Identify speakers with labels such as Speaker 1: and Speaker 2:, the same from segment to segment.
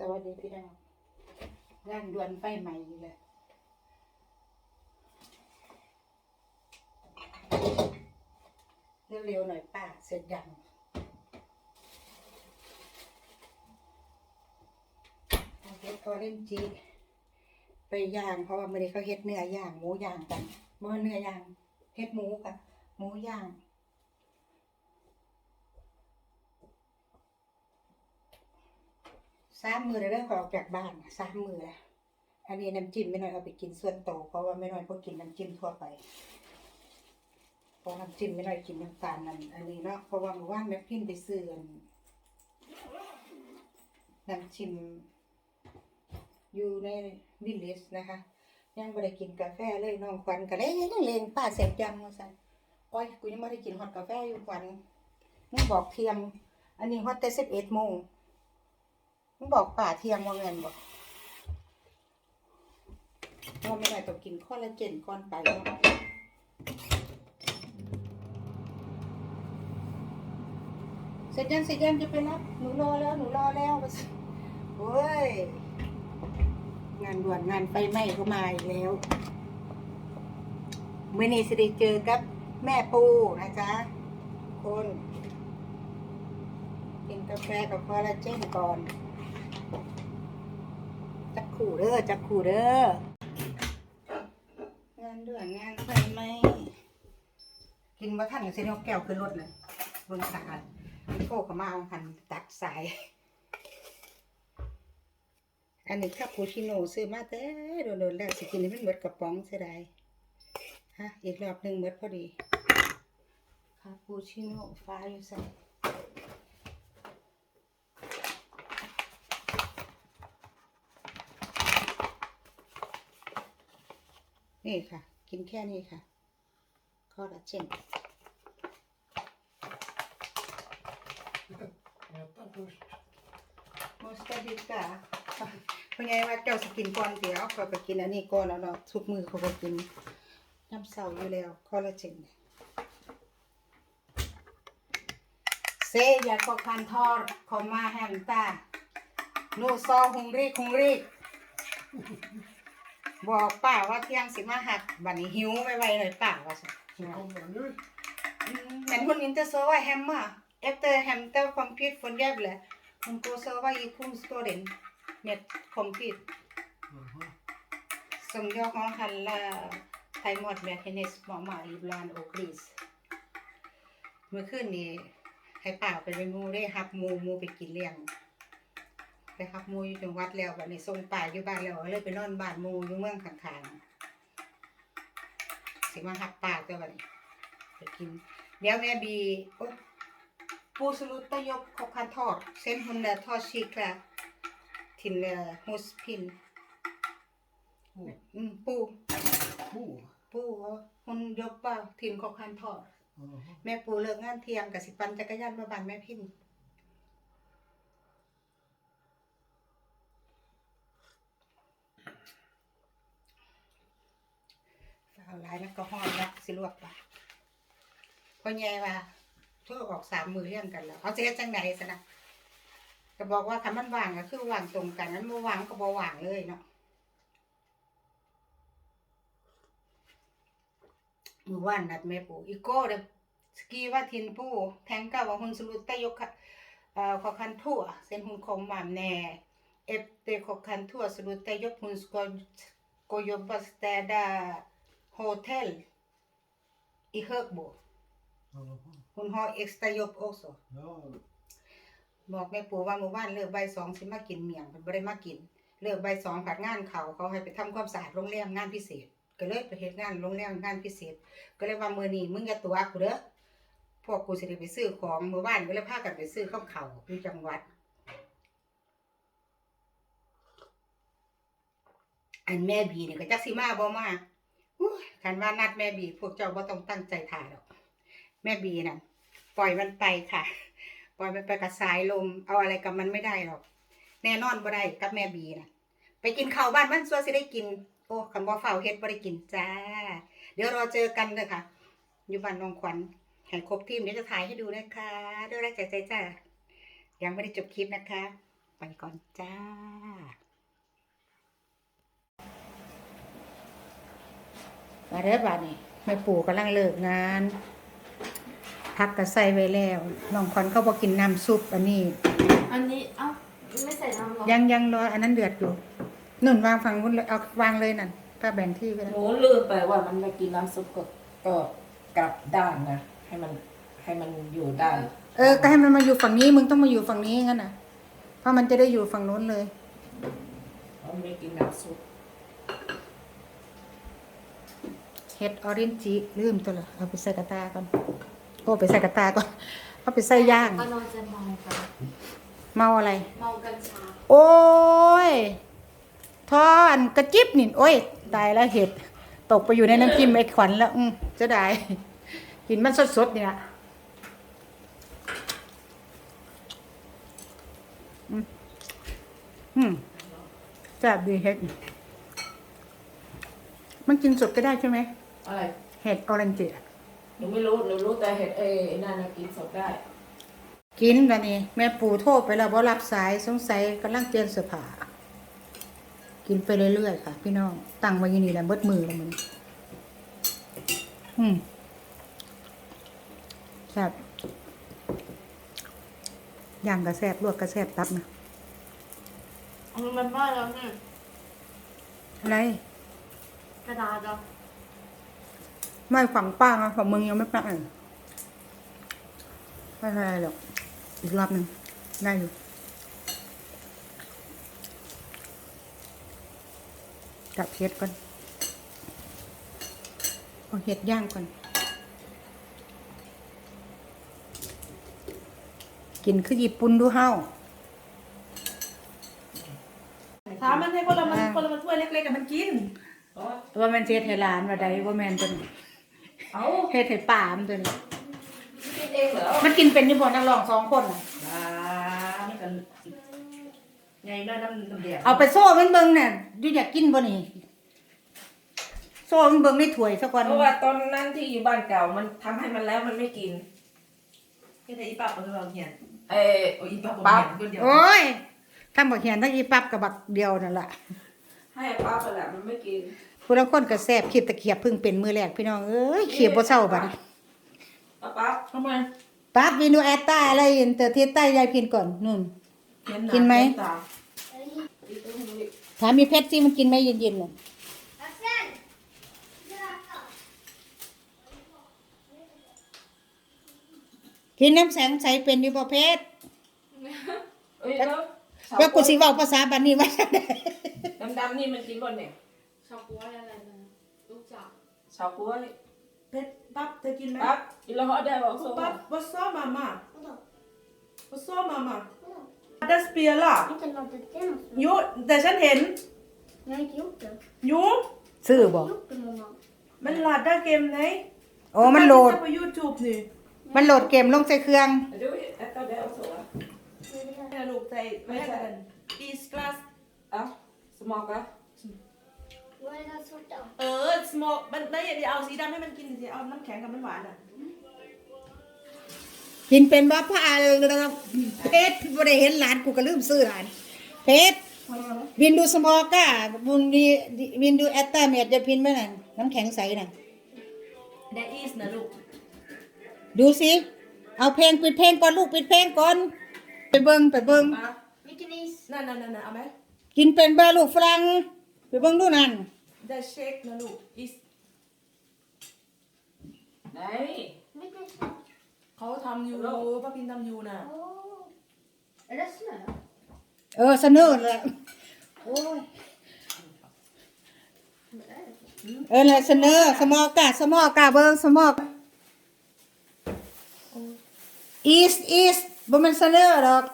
Speaker 1: สวัสดีพี่น้องงานด่วนไฟใหม่นี่แหละเร็วๆหน่อยป้าเสร็จยังเอาเฮ็ดออเรนจีไปย่าง เพราะว่ามื่อนี้เขาเฮ็ดเนื้อย่างหมูย่างกันเมื่อเนื้อย่างเฮ็ดหมูกับหมูย่าง สามมือเลยเริ่มออกจากบ้านสามมืออันนี้น้ำจิ้มไม่น้อยเอาไปกินส่วนโตเพราะว่าไม่น้อยพวกกินน้ำจิ้มทั่วไปเพราะน้ำจิ้มไม่น้อยกินน้ำตาลนั่นอันนี้เนาะเพราะว่าเมื่อวานแม่พิมไปซื้อน้ำจิ้มอยู่ในวิลเลจนะคะ ยังไม่ได้กินกาแฟเลยน้องควันก็เลยยังเลงป้าเสพยังมาสั่นโอ้ยกูยังไม่ได้กินฮอตกาแฟอยู่ควันมึงบอกเทียง อันนี้ฮอตแต่สิบเอ็ดโมง มึงบอกป่าเทียงว่าเงินบอกว่าไม่ได้ต้องกินข้อละเจนก่อนไปเนาะเสร็จยังเสร็จยังจะไปรับหนูรอแล้วหนูรอแล้วโอ้ยงานด่วนงานไฟไหม้ก็มาอีกแล้วเมื่อนี้สิได้เจอกับแม่ปูนะจ๊ะคนกินกาแฟกับคอลลาเจนก่อน จักขู่เด้อจักขู่เด้องานด่วนงานไฟไหมกินมาท่านสิเนกแก้วขึ้นรถเลยบนสารพี่โก้ก็มาเอาหันตัดสาย อันนี้คาปูชิโน่ซื้อมาแต่โดนๆแล้วสิกินให้มันหมดกระป๋องเสียดายฮะอีกรอบหนึ่งหมดพอดีคาปูชิโน่ฟ้าอยู่ใส่ นี่ค่ะ กินแค่นี้ค่ะคอลลาเจน
Speaker 2: Äta först.
Speaker 1: มอสตาดิกาเพราะไงว่าเจ้าสกินก่อนเดี๋ยวเขาก็กินอันนี้ก่อนแล้วเนาะทุกมือเขาก็กินน้ำเสาอยู่แล้วคอลลาเจนเซยาก็คันทอดขอมาแฮมตาโนซอฮงรีคงรี บอกป้าว่าเที่ยงสิมาหักบัดนี้หิวไวๆเลยป้าว่าสิ
Speaker 2: Så kommer den nu.
Speaker 1: Men hon inte sova hemma. Efter hämta kompis från Gävle. Hon får sova i konstgården med kompis.
Speaker 2: Jaha.
Speaker 1: Som jag har handlat thaimat med hennes mamma ibland och gris. เมื่อคืนนี้ให้ป่าไปเป็นหมูได้หับหมูหมูไปกินเลี้ยง ไปหับหมูอยู่จังหวัดแล้ววันนี้ส่งป่าอยู่บ้านแล้วก็เลยไปนอนบ้านหมูอยู่เมืองข้างๆสิมาหับป่าตัววันนี้ไปกินเดี๋ยวแม่บีโอ๊ยปูสลุตตะยกขบคันทอดเส้นหุนเดอทอดชีกละทินเลฮุสพิน
Speaker 2: Oh.
Speaker 1: อืมปู
Speaker 2: Oh.
Speaker 1: ปูหุนยกเปล่าทินขบคันทอด
Speaker 2: Jaha.
Speaker 1: แม่ปูเลิกงานเที่ยงกับสิปันจักรยานมาบ้านแม่พิน เอาหลายมันก็ห้อนแล้สิลวกปาพ่อใหญ่ว่าโทรออกสามมือเรื่องกันแล้วเขาเฮ็ดจังไหนสนะก็บอกว่าคำมันวางก็คือวางตรงกันนั้นบ่วางก็บ่วางเลยเนาะมือว่านนัดแม่ปู่อีโก้เด็อสกีว่าทินผู้แทงก้าว่าหุนสลุตตยกเอ่อขอคันทั่วเส้นหุนคงหมามแน่เอฟเตขอคันทั่วสลุตตยกหุนสกอยกยบัสแตดา hotell i Högbo
Speaker 2: Jaha.
Speaker 1: hon har extra jobb också
Speaker 2: Ja.
Speaker 1: บอกแม่ปู่ว่าเมื่อวานเลิกใบายสองสิมากินเมียงเพิ่นบ่ได้มากิน เลิกใบายสองผัดงานเขาเขาให้ไปทำความสะอาดโรงแรมงานพิเศษ ก็เลยไปเฮ็ดงานโรงแรมงานพิเศษ ก็เลยว่ามื้อนี้มึงอย่าตัวกูเด้อพวกกูสิได้ไปซื้อของเมื่อวานก็เลยพากันไปซื้อข้าวเขาอยู่จังหวัด อันแม่บีนี่ก็จักสิมาบ่มา อู้ยคันว่านัดแม่บีพวกเจ้าบ่ต้องตั้งใจถ่าดอก แม่บีน่ะ ปล่อยมันไปค่ะ ปล่อยมันไปกับสายลม เอาอะไรกับมันไม่ได้หรอก แน่นอนบ่ได้กับแม่บีน่ะ ไปกินข้าวบ้านมันซัวสิได้กิน โอ้คำว่าเฝ้าเฮ็ดบ่ได้กินจ้า เดี๋ยวรอเจอกันเลยค่ะ อยู่บ้านน้องขวัญให้ครบทีมเดี๋ยวจะถ่ายให้ดูนะคะด้วยแรกใจใจจ้ายังไม่ได้จบคลิปนะคะ ไปก่อนจ้า มาเด้อบ้านนี่แม่ปู่กำลังเลิกงานพักกระใส่ไว้แล้วน้องคอนเขาบอกกินน้ำซุปอันนี้
Speaker 3: อันนี้ เอ้า ไม่ใส่น้ำหรอ
Speaker 1: ยังยังรออันนั้นเดือดอยู่นุ่นวางฝั่งนู้นเลยเอาวางเลยนั่นป้าแบ่งที่ไป
Speaker 4: ห
Speaker 1: แล้ว
Speaker 4: นูลืมไปว่ามันไม่กินน้ำซุปก็ก็กลับด้านนะ ให้มันให้มันอยู่ด้าน
Speaker 1: เออก็ให้มันมาอยู่ฝั่งนี้ มึงต้องมาอยู่ฝั่งนี้งั้นน่ะ เพราะมันจะได้อยู่ฝั่งนู้นเลย
Speaker 4: มันไม่กินน้ำซุป
Speaker 1: เห็ดออรินจิลืมตัวละเอาไปใส่กระตาก่อนโอ้ไปใส่กระตาก่อนเอาไปใส่ย่าง
Speaker 3: ก็นอนจะเมากัน
Speaker 1: เมาอะไร
Speaker 3: เมากัญชา
Speaker 1: โอ้ยทอนกระจิบนี่โอ้ยตายแล้วเห็ดตกไปอยู่ในน้ำจิ้มไอ้ขวัญแล้วอืมจะได้กินมันสดๆนี่ละอืมอืมแซ่บดีเห็ดมันกินสดก็ได้ใช่ไหม
Speaker 4: อะไร
Speaker 1: เห็ดออเรนจิอะ
Speaker 4: หนูไม่รู้ หนูรู้แต่เห็ดเอ้ยนั่นนะกินสดได้
Speaker 1: กินแล้วนี่แม่ปู่โทรไปแล้วบ่รับสายสงสัยกำลังเตรียมเสื้อผ้ากินไปเรื่อยๆค่ะ พี่น้องตั้งไว้อยี่นี่แหละเบิดมือแล้วมันอืมแซ่บย่างกระแซบลวกกระแซบตับนะ
Speaker 3: มันว่าแล้วเนี่ย
Speaker 1: อะไร
Speaker 3: กระดาษเหรอ
Speaker 1: ไม่ฝั่งป้านะฝั่งมึงยังไม่ปักเลยไม่เป็นไรหรอกอีกรอบหนึ่งได้อยู่จับเห็ดก่อนเอาเห็ดย่างก่อน กินคือญี่ปุ่นดูเฮ้า
Speaker 5: ถามมันให้คนละมัน
Speaker 1: อ่า
Speaker 5: คนละมันถ้วยเล็กๆกับมันกิน
Speaker 1: ว่ามันเฮ็ดให้หลานว่าใดว่าแมนตัวนี้
Speaker 4: เอา
Speaker 1: เฮ็ดให้ป่ามันตัวนี้
Speaker 4: กินเองเหรอ
Speaker 1: มันกินเป็นที่บ่นักร้องสองคนน่ะ
Speaker 5: บ้ามันกันไงแม่น้ำน้ำเดียว
Speaker 1: เอาไปโซ่มันเบิ่งน่ะอยู่อยากกินบ่นี่โซ่มันเบิ่งในถ้วยซะก่อน
Speaker 4: เพราะว่าตอนนั้นที่อยู่บ้านเก่ามันทำให้มันแล้วมันไม่กิน
Speaker 5: แค่แต่อีปั๊บมันก็เราเหียน
Speaker 4: เอ้ย
Speaker 5: โอ้ยอีปั๊บผม
Speaker 4: ปั๊บ
Speaker 5: เหียนคนเดียว
Speaker 1: โอ้ยถ้าบ่เห็นทั้งอีปั๊บกับบักเดียวนั่นล่ะ
Speaker 4: ให้ป้าไปแหละมันไม่กิน
Speaker 1: ผู้ลางคนก็แซ่บคิดตะเกียบเพิ่งเป็นมื้อแรกพี่น้องเอ้ยเขียบบ่เศร้าบัดนี้
Speaker 4: ป้าป้า
Speaker 5: ทำไม
Speaker 1: ปั๊บวินูแอตตาอะไรอินเตอร์เทสใต้ยายพินก่อนนู่น
Speaker 5: เหีย
Speaker 1: กินไหม
Speaker 5: ตา
Speaker 1: ถามมีเพชรสิมันกินไหมเย็นๆน่ะกินน้ำแสงใสเป็นอยู่บ่เพชร
Speaker 4: เอ้ยแล้ว
Speaker 1: แล้วกูสิเว้าภาษาบัดนี้ไว้จังได๋
Speaker 4: ดำๆนี่มันกินบ่เนี่ย
Speaker 3: ชาวกล้วยอะไรนะลูกจักร
Speaker 4: ชาวกล้วย
Speaker 5: เพชรปั๊บเธอกินไหม
Speaker 4: ปั๊บอีเราเขาได้บอกโซ่
Speaker 5: ปั๊บวัสซอมามาวัสซอมามาดัสเปียล่ะ
Speaker 6: Inte låtit den.
Speaker 5: ยูแต่ฉันเห็น
Speaker 6: Jag har inte gjort det.
Speaker 5: ยู
Speaker 1: ซื้อบ่
Speaker 6: Gjort det mamma.
Speaker 5: มันหลาดได้เกมไหน
Speaker 1: โอ้มันโหลด
Speaker 5: ไปยูทูบนี่
Speaker 1: มันโหลดเกมลงใส่เครื่อง
Speaker 4: ดูไอ้ตัวเดียวโซ่อะ
Speaker 5: เนี่ยลูกใส่ไม่ใช่กันอีสกลาส
Speaker 4: เอ้าสมอ งอะ
Speaker 6: Vad är det här svarta?
Speaker 5: เออสโมกมันไม่อย่าเอาสีดำให้มันกินสิเอาน้ำแข็งกับน้ำหวานอะ
Speaker 1: กินเป็นบ่พะอาเพชรบ่ได้เห็นหลานกูก็ลืมซื้อหลานเพชรวินดูสมอก้าบุนดีวินดูแอตตาเมดจะพินไหมนั่นน้ำแข็งใสน่ะ
Speaker 5: เดอีสนะลูก
Speaker 1: ดูสิเอาเพลงปิดเพลงก่อนลูกปิดเพลงก่อนไปเบิ่งไปเบิ่ง
Speaker 6: Vilken is?
Speaker 5: นั่นนั่นนั่นเอาไหม
Speaker 1: กินเป็นบ่ลูกฝรั่งไปเบิ่งดูนั่น
Speaker 5: เดเชคนะลูกอีส
Speaker 4: ไหน
Speaker 6: Vilken is?
Speaker 5: เขาทำอยู่ป้าพินทำอยู่น่ะ
Speaker 6: Åh. Är det snö?
Speaker 1: เออเสนอเลยโอ้ย เออเลยเสนอสมอกาสมอกาเบิ่งสมอกอีสอีสบ่แม่นเสนอดอก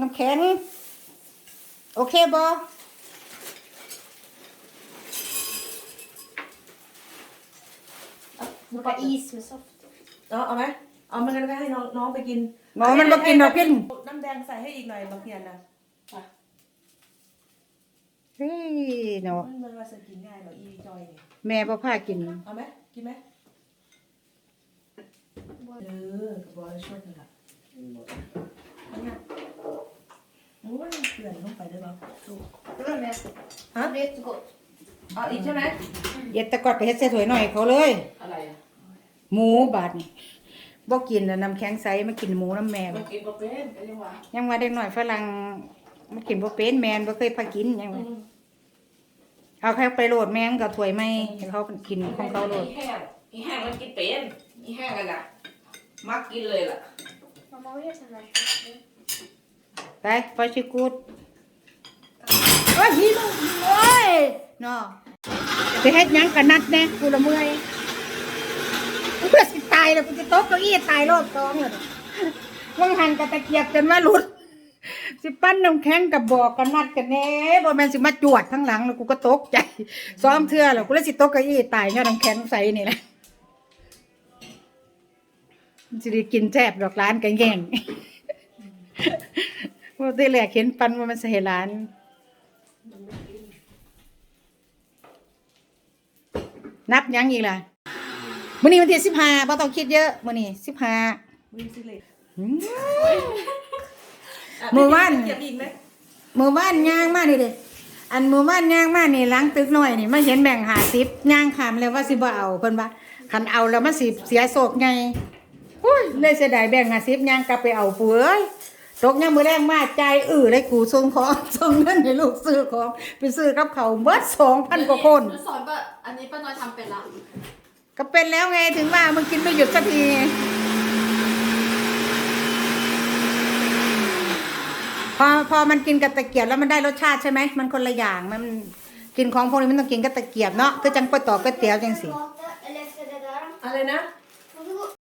Speaker 1: น้ำแข็ง โอเคบ่
Speaker 6: Bara is med soft.
Speaker 5: เอาเอาไหมเอามันกันก็ให้น้องน้องไปกิน
Speaker 1: หมอมันบ่กินดอกพิน
Speaker 5: น้ำแดงใส่ให้อีกหน่อยบางเพียนนะ
Speaker 1: เฮ้ยเนาะ
Speaker 5: มันมันว่าจะกินง่ายเหรออีจอยนี่
Speaker 1: แม่บ่พากิน
Speaker 5: เอาไหมกินไหมเออกระบอกช่วยกันละเอาเนี่ยโอ้ยเกลือนลงไปได้ป่ะ
Speaker 6: Prova med.
Speaker 5: Hä?
Speaker 6: Det är jättegott.
Speaker 5: เอาอีกใช่ไหม
Speaker 1: เย็ดแตะกอดไปเฮ็ดใส่ถ้วยหน่อยเขาเลย
Speaker 4: อะไรอะ
Speaker 1: หมูบาดนี่บ่กินแล้วน้ำแข็งใสมากินหมูน้ำแม่
Speaker 4: มั
Speaker 1: บ่
Speaker 4: นกินก็เป็นเป็นยังไง
Speaker 1: ยังว่าเด็กน้อยฝรั่งมากินบ่เป็นแมนบ่เคยพากินยังว่าเอาแค่ไปโหลดแมงกับถ้วยไม่ให้เขากินของเขาโหลด
Speaker 4: อีแห้งอีแห้งมันกินเป็นอีแห้งกันอะมักกินเลยล่ะ
Speaker 6: Mamma, vad är det här?
Speaker 1: ไปพอชิกูดโอ้ยหิวโอ้ยเนาะ ไปเฮ็ดยังกันนัดแน่กูละเมื่อยกูจะสิตายแล้วกูจะตกเก้าอี้ตายรอบสองเลยว่างหันกับตะเกียบจนว่าหลุด สิปั้นน้ำแข็งกับบอกกันนัดกันแน่บ่แมนสิมาจวดทั้งหลังแล้วกูก็ตกใจ ซ้อมเทื่อแล้วกูเลยสิตกเก้าอี้ตายย้อนน้ำแข็งใส่นี่แหละมันสิได้กินแซ่บดอกร้านกันแย่งพอที่แรกเห็นปันว่ามันใส่ร้าน นับยังอีกล่ะมื้อนี้วันที่สิบห้าบ่ต้องคิดเยอะมื้อนี้สิบห้า
Speaker 5: มีสิเลย
Speaker 1: เมื่อวาน
Speaker 5: เก็บอีกไหม
Speaker 1: มื้อวานย่างมานี่เด้อันมื้อวานย่างมานี่หลังตึกน้อยนี่มาเห็นแบ่ง50ย่างขามแล้วว่าสิบ่เอาเพิ่นว่าคันเอาแล้วมันสิเสียโศกไงอุ้ยเลยเสียดายแบ่ง50ย่างกลับไปเอาปู่เอ้ย ตกยามมื้อแรงมาจ่ายอื้อเลยกูส่งของส่งเงินให้ลูกซื้อของไปซื้อกับเขาวเบิด2,000กว่าคน
Speaker 3: หนูสอนป้าอันนี้ป้าน้อยทำเป็นละ
Speaker 1: ก็เป็นแล้วไงถึงว่ามึงกินไม่หยุดสักทีพอพอมันกินกับตะเกียบแล้วมันได้รสชาติใช่ไหมมันคนละอย่างมันกินของพวกนี้มันต้องกินกับตะเกียบเนาะคือจังไปต่อก๋วยเตี๋ยวจังสิ
Speaker 6: Eller ska det där?
Speaker 5: อะไรนะ
Speaker 6: Ska